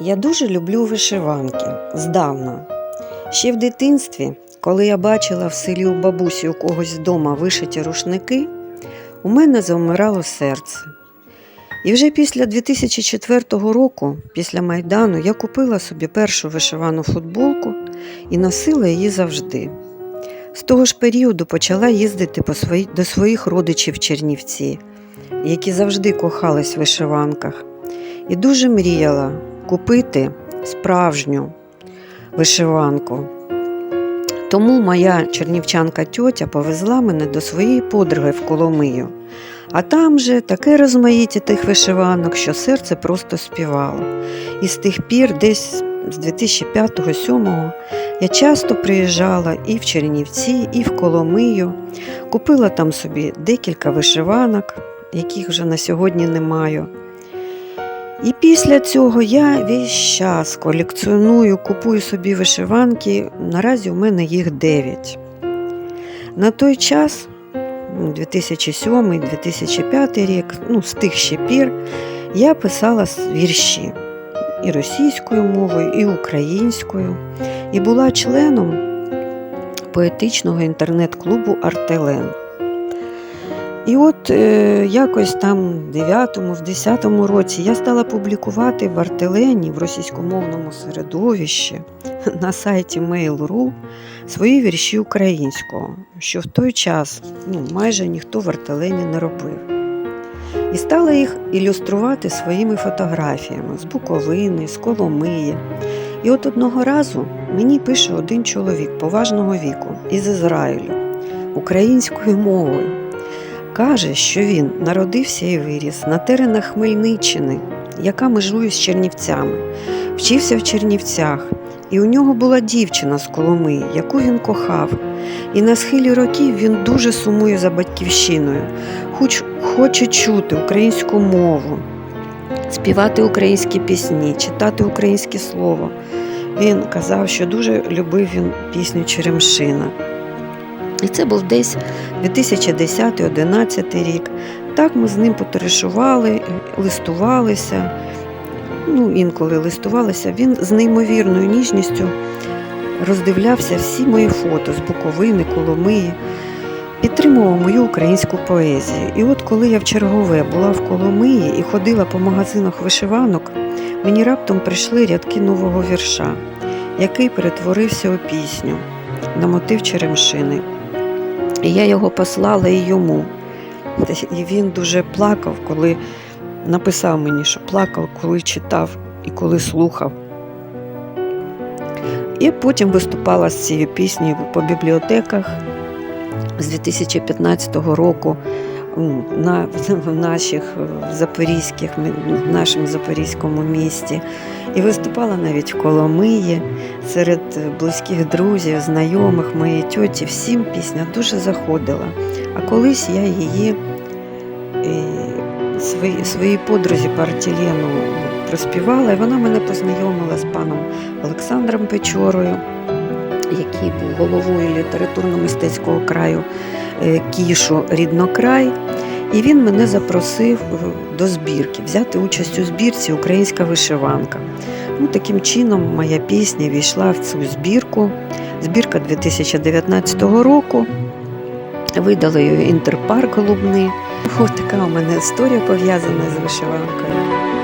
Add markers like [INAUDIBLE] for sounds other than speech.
Я дуже люблю вишиванки здавна. Ще в дитинстві, коли я бачила в селі у бабусі у когось вдома вишиті рушники, у мене завмирало серце. І вже після 2004 року, після Майдану, я купила собі першу вишивану футболку і носила її завжди. З того ж періоду почала їздити по свої, до своїх родичів Чернівці, які завжди кохались в вишиванках, і дуже мріяла купити справжню вишиванку. Тому моя чернівчанка тьотя повезла мене до своєї подруги в Коломию. А там же таке розмаїття тих вишиванок, що серце просто співало. І з тих пір, десь з 2005-2007, я часто приїжджала і в Чернівці, і в Коломию. Купила там собі декілька вишиванок, яких вже на сьогодні не маю. І після цього я весь час колекціоную, купую собі вишиванки. Наразі у мене їх 9. На той час, 2007-2005 рік, ну, з тих ще пір, я писала вірші і російською мовою, і українською, і була членом поетичного інтернет-клубу Артелен. І от е, якось там в 9-му, в 10-му році я стала публікувати в Артелені в російськомовному середовищі [LAUGHS] на сайті Mail.ru свої вірші українського, що в той час ну, майже ніхто в Артелені не робив. І стала їх ілюструвати своїми фотографіями з Буковини, з Коломиї. І от одного разу мені пише один чоловік поважного віку із Ізраїлю українською мовою. Каже, що він народився і виріс на теренах Хмельниччини, яка межує з Чернівцями, вчився в Чернівцях, і у нього була дівчина з Коломиї, яку він кохав. І на схилі років він дуже сумує за батьківщиною, хоч хоче чути українську мову, співати українські пісні, читати українське слово. Він казав, що дуже любив він пісню Черемшина. І це був десь 2010-2011 рік. Так ми з ним потоваришували, листувалися. Ну, інколи листувалися. Він з неймовірною ніжністю роздивлявся всі мої фото з Буковини, Коломиї, підтримував мою українську поезію. І от коли я в чергове була в Коломиї і ходила по магазинах вишиванок, мені раптом прийшли рядки нового вірша, який перетворився у пісню на мотив Черемшини. І я його послала і йому. І він дуже плакав, коли написав мені, що плакав, коли читав і коли слухав. І потім виступала з цією піснею по бібліотеках з 2015 року на, в наших запорізьких, в нашому запорізькому місті. І виступала навіть в Коломиї серед близьких друзів, знайомих моєї тьоті. Всім пісня дуже заходила. А колись я її свої, своїй подрузі по проспівала, і вона мене познайомила з паном Олександром Печорою, який був головою літературно-мистецького краю Кішу Ріднокрай. І він мене запросив до збірки, взяти участь у збірці Українська вишиванка. Ну, Таким чином, моя пісня війшла в цю збірку. Збірка 2019 року. Видали її інтерпарк Голубний. Ось така у мене історія пов'язана з вишиванкою.